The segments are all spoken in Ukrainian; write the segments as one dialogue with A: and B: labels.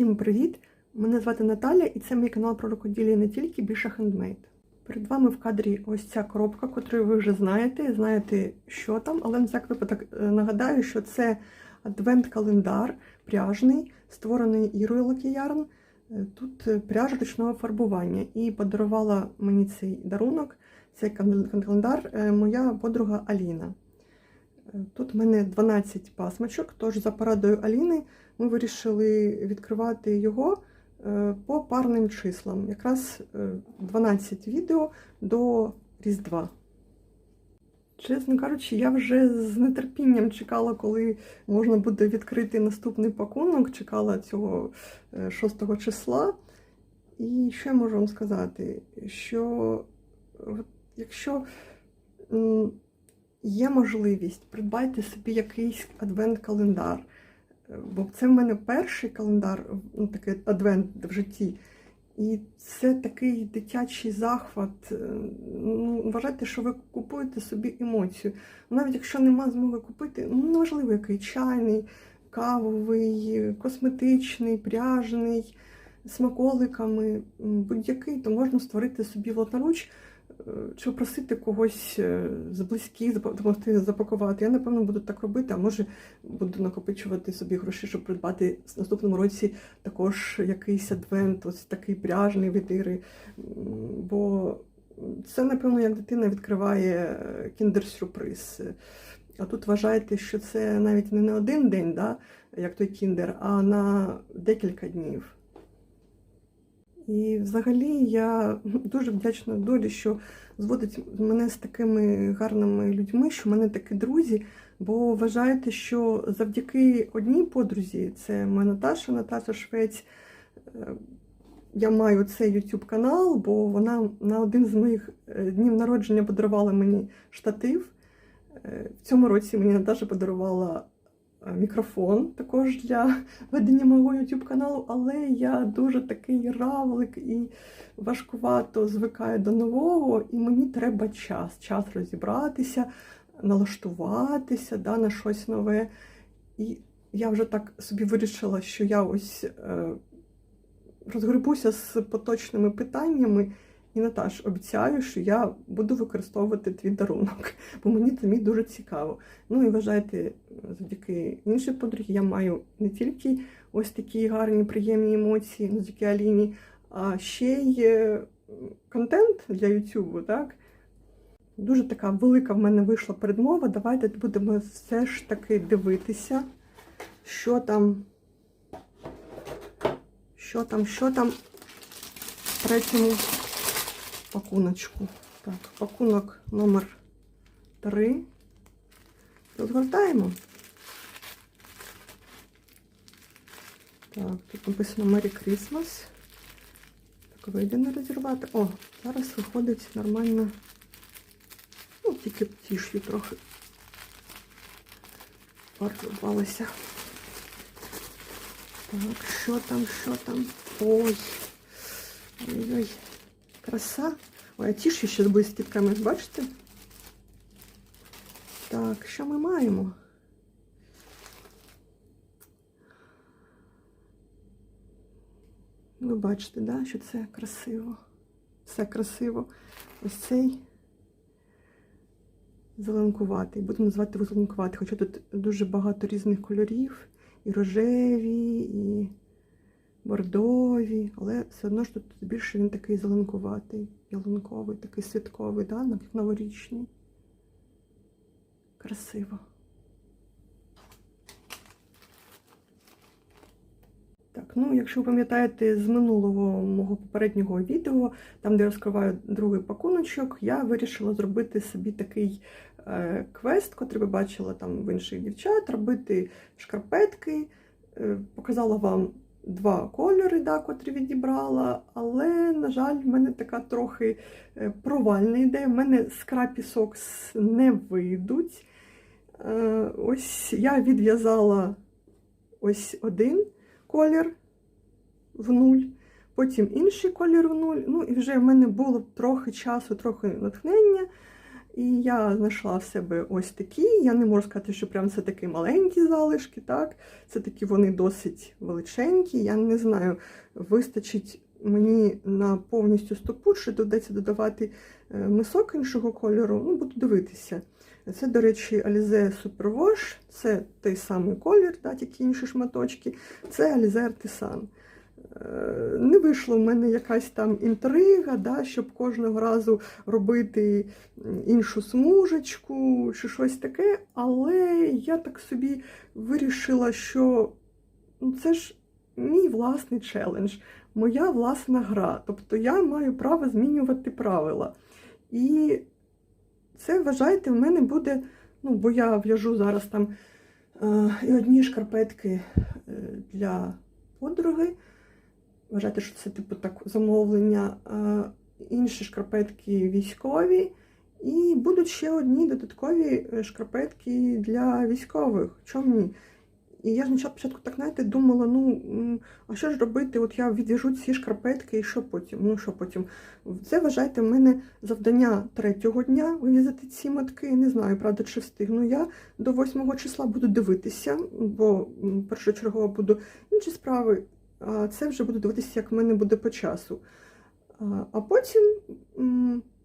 A: Всім привіт! Мене звати Наталя і це мій канал про рукоділля не тільки більше хендмейд. Перед вами в кадрі ось ця коробка, яку ви вже знаєте, знаєте, що там, але на всяк випадок е, нагадаю, що це адвент-календар пряжний, створений Ірою Лакіярн. Е, Тут е, пряжа ручного фарбування. І подарувала мені цей дарунок, цей календар, моя подруга Аліна. Е, Тут в мене 12 пасмачок, тож за порадою Аліни ми вирішили відкривати його е, по парним числам. Якраз е, 12 відео до Різдва. Чесно кажучи, я вже з нетерпінням чекала, коли можна буде відкрити наступний пакунок, чекала цього е, 6 числа. І що я можу вам сказати? Що якщо є можливість, придбайте собі якийсь адвент-календар. Бо це в мене перший календар, ну, такий адвент в житті. І це такий дитячий захват. Е, Ну, вважайте, що ви купуєте собі емоцію. Навіть якщо нема змоги купити, ну неважливо, який чайний, кавовий, косметичний, пряжний, смаколиками, будь-який, то можна створити собі власноруч чи просити когось е, з близьких допомогти запакувати. Я, напевно, буду так робити, а може буду накопичувати собі гроші, щоб придбати в наступному році також якийсь адвент, ось такий пряжний від Іри. Бо це, напевно, як дитина відкриває кіндер-сюрприз. А тут вважаєте, що це навіть не на один день, да, як той кіндер, а на декілька днів. І взагалі я дуже вдячна долі, що зводить мене з такими гарними людьми, що в мене такі друзі. Бо вважаєте, що завдяки одній подрузі, це моя Наташа, Наташа Швець, е, я маю цей YouTube канал, бо вона на один з моїх е, днів народження подарувала мені штатив. Е, В цьому році мені Наташа подарувала мікрофон також для ведення мого YouTube каналу, але я дуже такий равлик і важкувато звикаю до нового, і мені треба час, час розібратися, налаштуватися да, на щось нове. І я вже так собі вирішила, що я ось е, розгребуся з поточними питаннями. І Наташ, обіцяю, що я буду використовувати твій дарунок, бо мені це мій дуже цікаво. Ну і вважайте, завдяки іншій подругі я маю не тільки ось такі гарні, приємні емоції, ну, завдяки Аліні, а ще й е, контент для YouTube, так? Дуже така велика в мене вийшла передмова. Давайте будемо все ж таки дивитися, що там, що там, що там в третьому пакуночку. Так, пакунок номер 3. Розгортаємо. Так, тут написано Merry Christmas. Так, вийде не розірвати. О, зараз виходить нормально. Ну, тільки тіш'ю трохи порвалося. Так, що там, що там? Ой. Ой-ой. Краса. Ой, а тіш'ю ще з блискітками, бачите? Так, що ми маємо? Ви бачите, да, що це красиво. Все красиво. Ось цей зеленкуватий. Будемо називати його зеленкуватий, хоча тут дуже багато різних кольорів. І рожеві, і бордові, але все одно ж тут більше він такий зеленкуватий, ялинковий, такий святковий, да, як новорічний. Красиво. Так, ну якщо ви пам'ятаєте з минулого мого попереднього відео, там де я розкриваю другий пакуночок, я вирішила зробити собі такий е, квест, котрий ви бачила там в інших дівчат, робити шкарпетки. Е, показала вам два кольори, да, котрі відібрала, але, на жаль, в мене така трохи е, провальна ідея. В мене скрапі сокс не вийдуть. Е, ось я відв'язала ось один колір в нуль, потім інший колір в нуль. Ну і вже в мене було трохи часу, трохи натхнення. І я знайшла в себе ось такі. Я не можу сказати, що прям це такі маленькі залишки, так? Це такі вони досить величенькі. Я не знаю, вистачить мені на повністю стопу, чи доведеться додавати е, мисок іншого кольору. Ну, буду дивитися. Це, до речі, Alize Superwash, це той самий колір, да, тільки інші шматочки. Це Alize Artisan. Е, Не вийшло в мене якась там інтрига, да, щоб кожного разу робити іншу смужечку чи щось таке, але я так собі вирішила, що ну, це ж мій власний челендж, моя власна гра. Тобто я маю право змінювати правила. І це, вважайте, в мене буде, ну, бо я в'яжу зараз там е, і одні шкарпетки е, для подруги. Вважайте, що це типу так замовлення, е, інші шкарпетки військові. І будуть ще одні додаткові е, шкарпетки для військових. Чому ні? І я ж спочатку так знаєте, думала, ну а що ж робити? От я відв'яжу ці шкарпетки, і що потім? Ну що потім? Це вважайте, в мене завдання третього дня вивізати ці матки. Не знаю, правда, чи встигну я до 8 числа буду дивитися, бо першочергово буду інші справи. Це вже буду дивитися, як в мене буде по часу. А, потім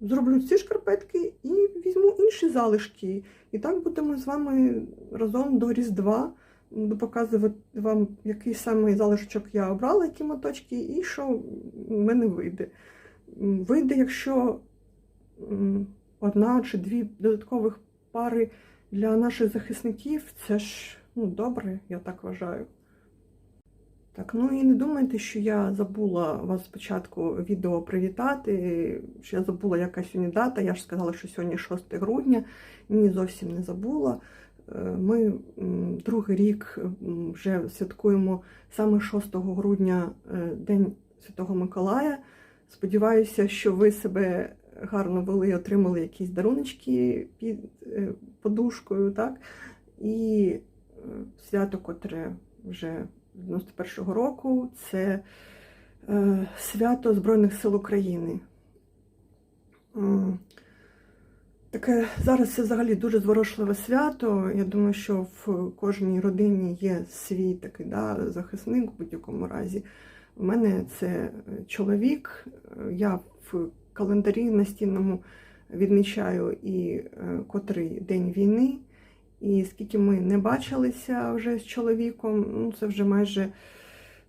A: зроблю ці шкарпетки і візьму інші залишки. І так будемо з вами разом до Різдва. Буду показувати вам, який саме залишок я обрала, які моточки, і що в мене вийде. Вийде, якщо одна чи дві додаткових пари для наших захисників, це ж ну, добре, я так вважаю. Так, ну і не думайте, що я забула вас спочатку відео привітати, що я забула яка сьогодні дата. Я ж сказала, що сьогодні 6 грудня. Ні, зовсім не забула. Е, Ми другий рік вже святкуємо саме 6 грудня е, День Святого Миколая. Сподіваюся, що ви себе гарно вели, і отримали якісь даруночки під е, подушкою, так? І свято, котре вже 91-го року, це е, свято Збройних сил України. Таке зараз це взагалі дуже зворушливе свято. Я думаю, що в кожній родині є свій такий да, захисник в будь-якому разі. У мене це е, чоловік. Я в календарі настінному відмічаю і е, котрий день війни. І скільки ми не бачилися вже з чоловіком, ну це вже майже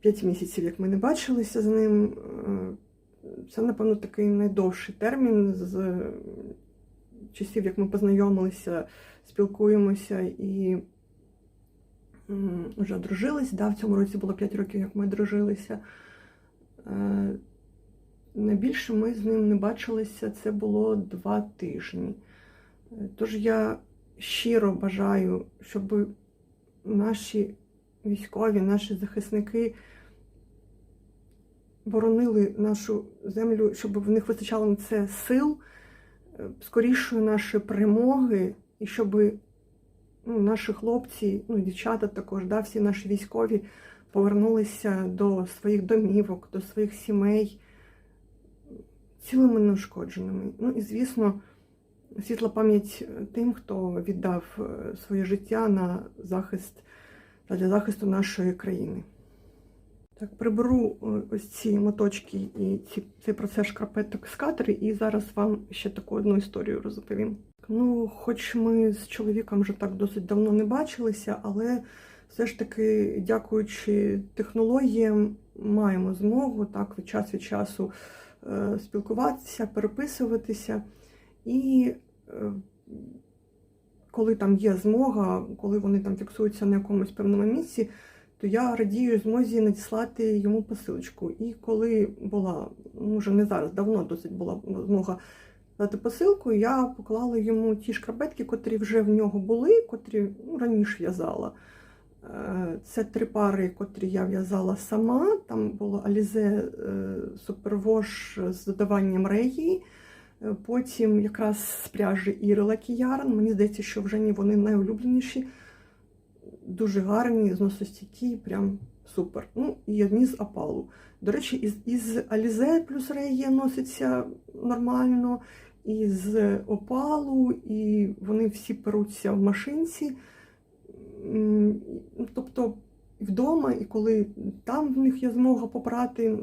A: 5 місяців, як ми не бачилися з ним. Е, Це, напевно, такий найдовший термін з часів, як ми познайомилися, спілкуємося і вже одружились. Да, в цьому році було 5 років, як ми одружилися. Е, Найбільше ми з ним не бачилися, це було два тижні. Е, Тож я щиро бажаю, щоб наші військові, наші захисники боронили нашу землю, щоб в них вистачало на це сил, е, скорішої нашої перемоги, і щоб ну, наші хлопці, ну, дівчата також, да, всі наші військові повернулися до своїх домівок, до своїх сімей цілими неушкодженими. Ну і звісно, світла пам'ять тим, хто віддав е, своє життя на захист для захисту нашої країни. Так, приберу е, ось ці моточки і ці, цей процес шкарпеток з катери, і зараз вам ще таку одну історію розповім. Ну, хоч ми з чоловіком вже так досить давно не бачилися, але все ж таки, дякуючи технологіям, маємо змогу так час від часу е, спілкуватися, переписуватися. І е, коли там є змога, коли вони там фіксуються на якомусь певному місці, то я радію змозі надіслати йому посилочку. І коли була, ну вже не зараз, давно досить була змога дати посилку, я поклала йому ті шкарпетки, котрі вже в нього були, котрі ну, раніше в'язала. Е, Це три пари, котрі я в'язала сама. Там було Alize Superwash з додаванням регії. Е, Потім якраз з пряжі Іри Лакіярн. Мені здається, що вже ні, вони найулюбленіші, дуже гарні, зносостійкі, прям супер. Ну, і одні з опалу. До речі, із, із Alize плюс Регія носиться нормально. із опалу, і вони всі перуться в машинці. Тобто вдома, і коли там в них є змога попрати,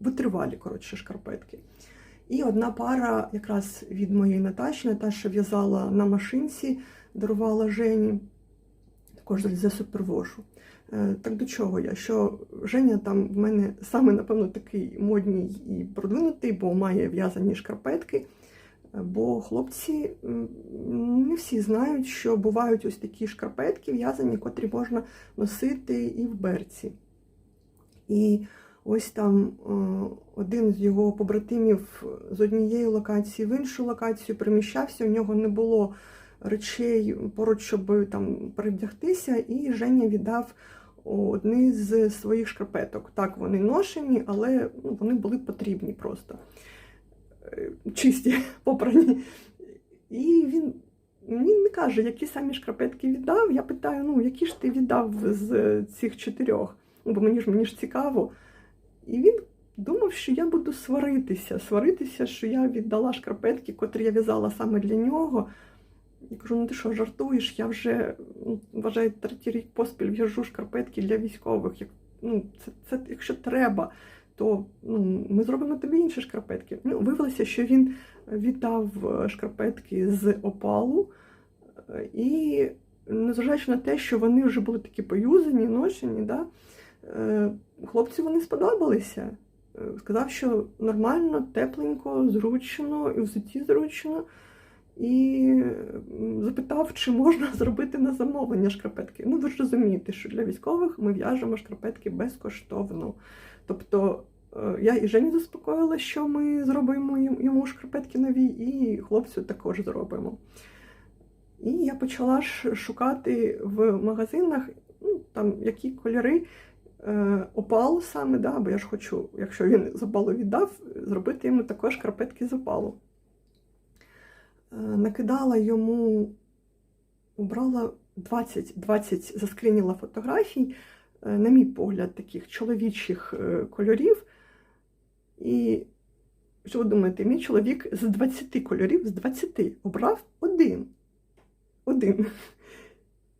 A: витривалі, коротше, шкарпетки. І одна пара якраз від моєї Наташі. Наташа в'язала на машинці, дарувала Жені, також за супервошу. Е, Так до чого я? Що Женя там в мене саме, напевно, такий модній і продвинутий, бо має в'язані шкарпетки. Е, Бо хлопці не всі знають, що бувають ось такі шкарпетки в'язані, котрі можна носити і в берці. І ось там е, один з його побратимів з однієї локації в іншу локацію переміщався, у нього не було речей поруч, щоб там перевдягтися, і Женя віддав одні з своїх шкарпеток. Так, вони ношені, але ну, вони були потрібні просто. Е, Чисті, попрані. І він мені не каже, які самі шкарпетки віддав. Я питаю, ну, які ж ти віддав з цих чотирьох? Ну, бо мені ж мені ж цікаво. І він думав, що я буду сваритися, сваритися, що я віддала шкарпетки, котрі я в'язала саме для нього. Я кажу, ну ти що, жартуєш? Я вже ну, вважаю, третій рік поспіль в'яжу шкарпетки для військових. Як, ну, це, це, якщо треба, то ну, ми зробимо тобі інші шкарпетки. Ну, виявилося, що він віддав е, шкарпетки з опалу, е, і незважаючи на те, що вони вже були такі поюзані, ношені, да, хлопцю вони сподобалися. Е, Сказав, що нормально, тепленько, зручно, і в житті зручно. І запитав, чи можна зробити на замовлення шкарпетки. Ну, ви ж розумієте, що для військових ми в'яжемо шкарпетки безкоштовно. Тобто е, я і Жені заспокоїла, що ми зробимо йому шкарпетки нові, і хлопцю також зробимо. І я почала шукати в магазинах, ну, там, які кольори е, опалу саме, да, бо я ж хочу, якщо він з опалу віддав, зробити йому також шкарпетки з опалу. Е, накидала йому, обрала 20, 20 заскрініла фотографій, е, на мій погляд, таких чоловічих кольорів. І що ви думаєте, мій чоловік з 20 кольорів, з 20 обрав один. Один.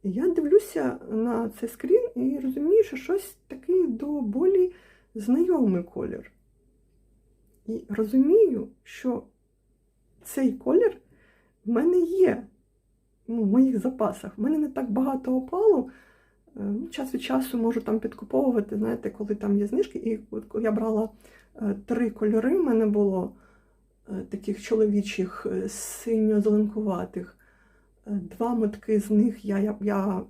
A: Я дивлюся на цей скрін і розумію, що щось такий до болі знайомий колір. І розумію, що цей колір в мене є ну, в моїх запасах. В мене не так багато опалу. Е, Ну, час від часу можу там підкуповувати, знаєте, коли там є знижки. І от я брала е, три кольори, в мене було е, таких чоловічих синьо-зеленкуватих. Два мотки з них я, я, я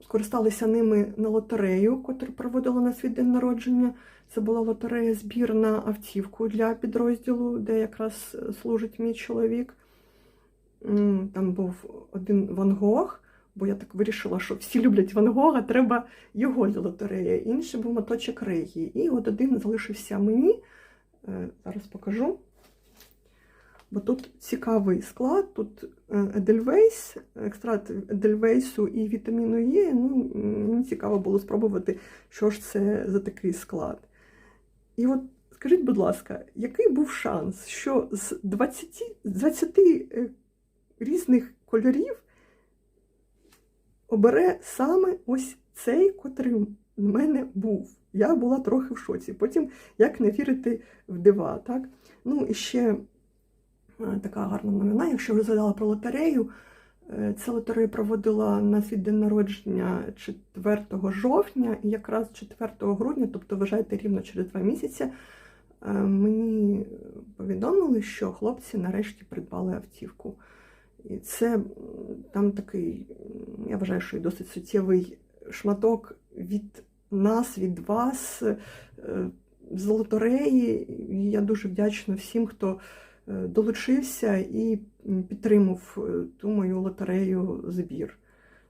A: скористалася ними на лотерею, котру проводила на свій день народження. Це була лотерея збір на автівку для підрозділу, де якраз служить мій чоловік. Там був один Ван Гог, бо я так вирішила, що всі люблять Ван Гога, треба його для лотереї. Інший був моточок Реї. І от один залишився мені. Е, Зараз покажу. Бо тут цікавий склад, тут Едельвейс, екстракт Едельвейсу і вітаміну Е. Ну, мені цікаво було спробувати, що ж це за такий склад. І от скажіть, будь ласка, який був шанс, що з 20, 20 е, різних кольорів обере саме ось цей, котрий в мене був. Я була трохи в шоці. Потім, як не вірити в дива, так? Ну, і ще така гарна новина, якщо ви згадала про лотерею, е, ця лотерея проводила на свій день народження 4 жовтня, і якраз 4 грудня, тобто вважайте рівно через два місяці, е, мені повідомили, що хлопці нарешті придбали автівку. І це там такий, я вважаю, що і досить суттєвий шматок від нас, від вас, е, з лотереї. І я дуже вдячна всім, хто е, долучився і підтримав е, ту мою лотерею збір.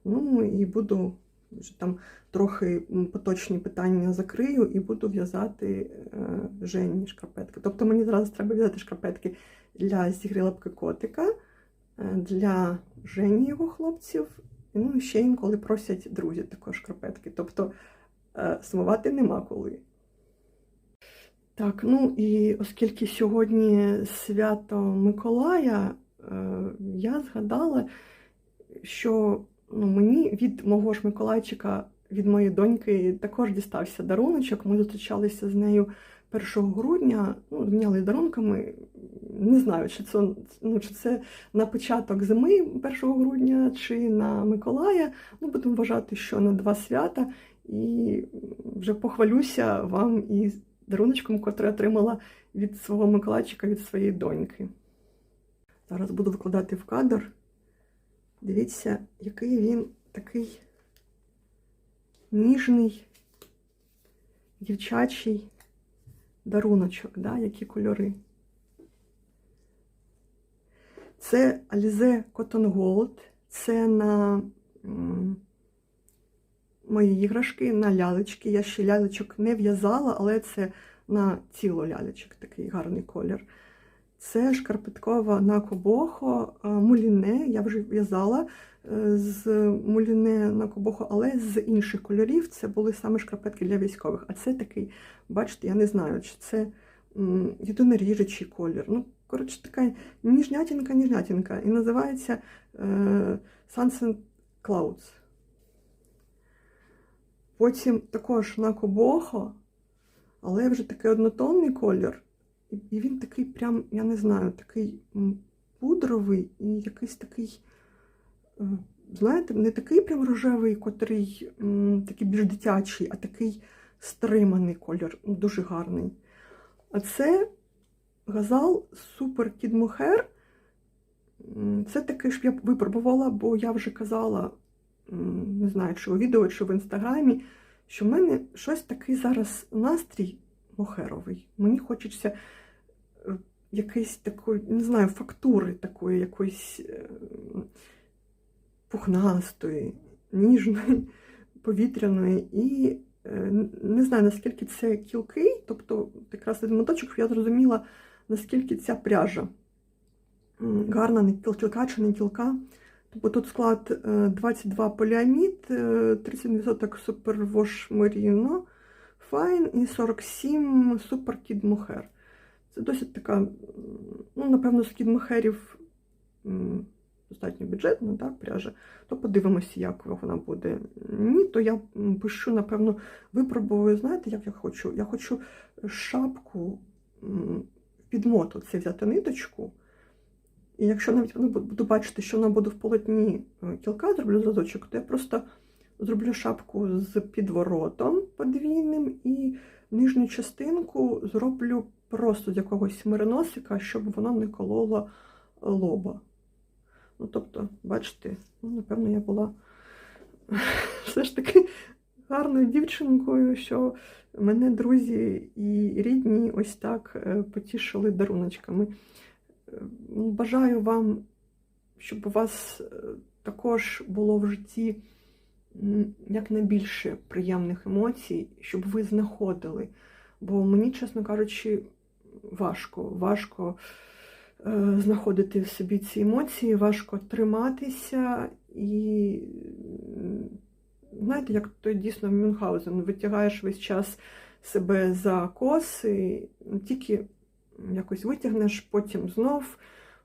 A: Ну і буду вже там трохи поточні питання закрию і буду в'язати е, Жені шкарпетки. Тобто мені зараз треба в'язати шкарпетки для зігрілапки котика, е, для Жені його хлопців. Ну і ще інколи просять друзі також шкарпетки. Тобто е, сумувати нема коли. Так, ну і оскільки сьогодні свято Миколая, е, я згадала, що ну, мені від мого ж Миколайчика, від моєї доньки, також дістався даруночок. Ми зустрічалися з нею 1 грудня, ну, обмінялись дарунками. Не знаю, чи це, ну, чи це на початок зими 1 грудня, чи на Миколая. Ну, будемо вважати, що на два свята. І вже похвалюся вам і даруночком, котрий отримала від свого Миколайчика, від своєї доньки. Зараз буду викладати в кадр. Дивіться, який він такий ніжний, дівчачий даруночок, да? які кольори. Це Alize Cotton Gold, це на м, мої іграшки, на лялечки. Я ще лялечок не в'язала, але це на тіло лялечок, такий гарний колір. Це шкарпеткова на кобохо муліне. Я вже в'язала е, з муліне на кобохо, але з інших кольорів. Це були саме шкарпетки для військових. А це такий, бачите, я не знаю, чи це єдиноріжечий колір. Ну, коротше, така ніжнятінка, ніжнятінка. І називається е, Sunset Clouds. Потім також на кобохо, але вже такий однотонний колір. І він такий прям, я не знаю, такий пудровий і якийсь такий, е, знаєте, не такий прям рожевий, котрий такий більш дитячий, а такий стриманий колір, дуже гарний. А це газал Кід Мохер. М, Це таке ж я випробувала, бо я вже казала, не знаю, чи у відео, чи в інстаграмі, що в мене щось такий зараз настрій мохеровий. Мені хочеться е, якоїсь такої, не знаю, фактури такої, якоїсь е, пухнастої, ніжної, повітряної. І е, не знаю, наскільки це кілкий, тобто якраз від моточок я зрозуміла, наскільки ця пряжа гарна, не кілка чи не кілка. Тут склад е, 22 поліамід, е, 30% супервош меріно, файн і 47 супер кід мохер. Це досить така, ну, напевно, з кід мохерів достатньо бюджетна так, пряжа. То подивимося, як вона буде. Ні, то я пишу, напевно, випробую, знаєте, як я хочу? Я хочу шапку м, під це взяти ниточку. І якщо навіть вона буду бачити, що вона буде в полотні е, кілка, зроблю зразочок, то я просто зроблю шапку з підворотом подвійним і нижню частинку зроблю просто з якогось мериносика, щоб воно не кололо лоба. Ну, тобто, бачите, ну, напевно, я була все ж таки гарною дівчинкою, що мене друзі і рідні ось так е, потішили даруночками. Е, Бажаю вам, щоб у вас е, також було в житті якнайбільше приємних емоцій, щоб ви знаходили. Бо мені, чесно кажучи, важко, важко е, знаходити в собі ці емоції, важко триматися і, знаєте, як той дійсно Мюнхгаузен, витягаєш весь час себе за коси, тільки якось витягнеш, потім знов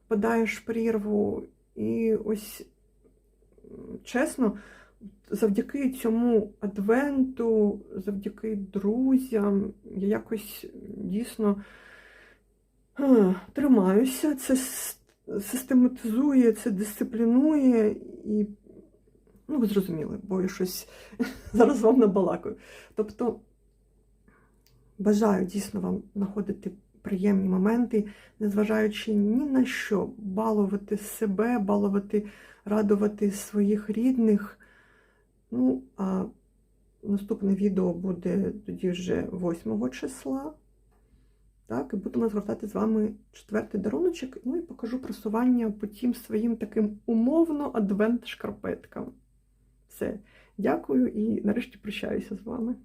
A: впадаєш в прірву. І ось чесно, завдяки цьому адвенту, завдяки друзям, я якось дійсно тримаюся, це систематизує, це дисциплінує і, ну, ви зрозуміли, бо я щось зараз вам набалакаю. Тобто бажаю дійсно вам знаходити приємні моменти, незважаючи ні на що, балувати себе, балувати, радувати своїх рідних. Ну, а наступне відео буде тоді вже 8 числа. Так, і будемо згортати з вами четвертий даруночок. Ну і покажу просування по тим своїм таким умовно адвент шкарпеткам. Все. Дякую і нарешті прощаюся з вами.